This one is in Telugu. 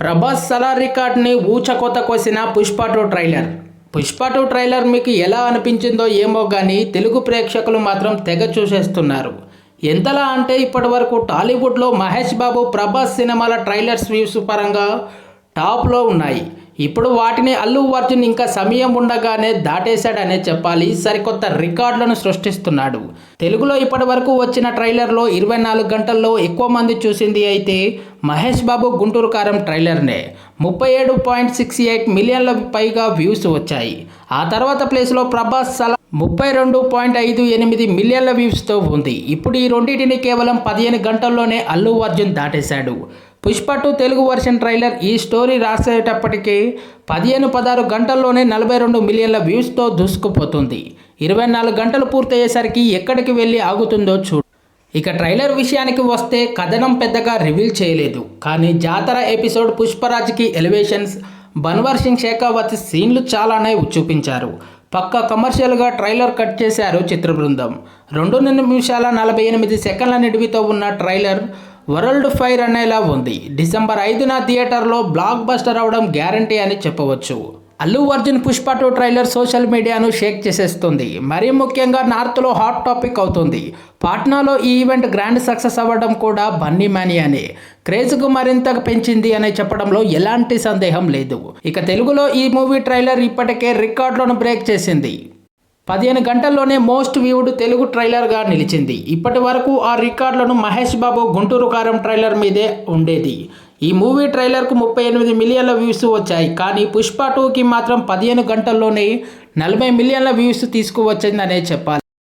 ప్రభాస్ సలార్ రికార్డ్ని ఊచకోత కోసిన Pushpa two trailer. Pushpa two trailer మీకు ఎలా అనిపించిందో ఏమో కానీ తెలుగు ప్రేక్షకులు మాత్రం తెగ చూసేస్తున్నారు. ఎంతలా అంటే ఇప్పటి వరకు టాలీవుడ్లో మహేష్ బాబు ప్రభాస్ సినిమాల ట్రైలర్స్ వ్యూస్ పరంగా టాప్లో ఉన్నాయి. ఇప్పుడు వాటిని అల్లు అర్జున్ ఇంకా సమయం ఉండగానే దాటేశాడనే చెప్పాలి. సరికొత్త రికార్డులను సృష్టిస్తున్నాడు. తెలుగులో ఇప్పటి వరకు వచ్చిన ట్రైలర్లో ఇరవై నాలుగు గంటల్లో ఎక్కువ మంది చూసింది అయితే మహేష్ బాబు గుంటూరు కారం ట్రైలర్నే. ముప్పై ఏడు పాయింట్ సిక్స్ ఎయిట్ మిలియన్ల పైగా వ్యూస్ వచ్చాయి. ఆ తర్వాత ప్లేస్లో ప్రభాస్ సలా ముప్పై రెండు పాయింట్ ఐదు ఎనిమిది మిలియన్ల వ్యూస్తో ఉంది. ఇప్పుడు ఈ రెండింటిని కేవలం పదిహేను గంటల్లోనే Allu Arjun దాటేశాడు. Pushpa two Telugu version trailer ఈ స్టోరీ రాసేటప్పటికీ పదిహేను పదహారు గంటల్లోనే నలభై రెండు మిలియన్ల వ్యూస్తో దూసుకుపోతుంది. ఇరవై నాలుగు గంటలు పూర్తయ్యేసరికి ఎక్కడికి వెళ్ళి ఆగుతుందో చూడు. ఇక ట్రైలర్ విషయానికి వస్తే కథనం పెద్దగా రివీల్ చేయలేదు. కానీ జాతర ఎపిసోడ్ పుష్పరాజ్కి ఎలివేషన్స్ బన్వర్ సింగ్ షేకావత్ సీన్లు చాలానే చూపించారు. పక్క కమర్షియల్గా ట్రైలర్ కట్ చేశారు చిత్ర బృందం రెండు నిమిషాల నలభై ఎనిమిది సెకండ్ల నిడివితో ఉన్న ట్రైలర్ వరల్డ్ ఫైర్ అనేలా ఉంది. డిసెంబర్ ఐదున థియేటర్లో బ్లాక్ బస్టర్ అవడం గ్యారంటీ అని చెప్పవచ్చు. Allu Arjun Pushpa two trailer social మీడియాను షేక్ చేసేస్తుంది. మరీ ముఖ్యంగా నార్త్లో హాట్ టాపిక్ అవుతుంది. పాట్నాలో ఈ ఈవెంట్ గ్రాండ్ సక్సెస్ అవ్వడం కూడా బన్నీ మానియానే క్రేజ్కు మరింత పెంచింది అనే చెప్పడంలో ఎలాంటి సందేహం లేదు. ఇక తెలుగులో ఈ మూవీ ట్రైలర్ ఇప్పటికే రికార్డులను బ్రేక్ చేసింది. పదిహేను గంటల్లోనే మోస్ట్ వ్యూడ్ తెలుగు ట్రైలర్గా నిలిచింది. ఇప్పటి వరకు ఆ రికార్డులను మహేష్ బాబు గుంటూరు కారం ట్రైలర్ మీదే ఉండేది. ఈ మూవీ ట్రైలర్కు ముప్పై ఎనిమిది మిలియన్ల వ్యూస్ వచ్చాయి. కానీ పుష్ప టూకి మాత్రం పదిహేను గంటల్లోనే నలభై మిలియన్ల వ్యూస్ తీసుకువచ్చిందనే చెప్పాలి.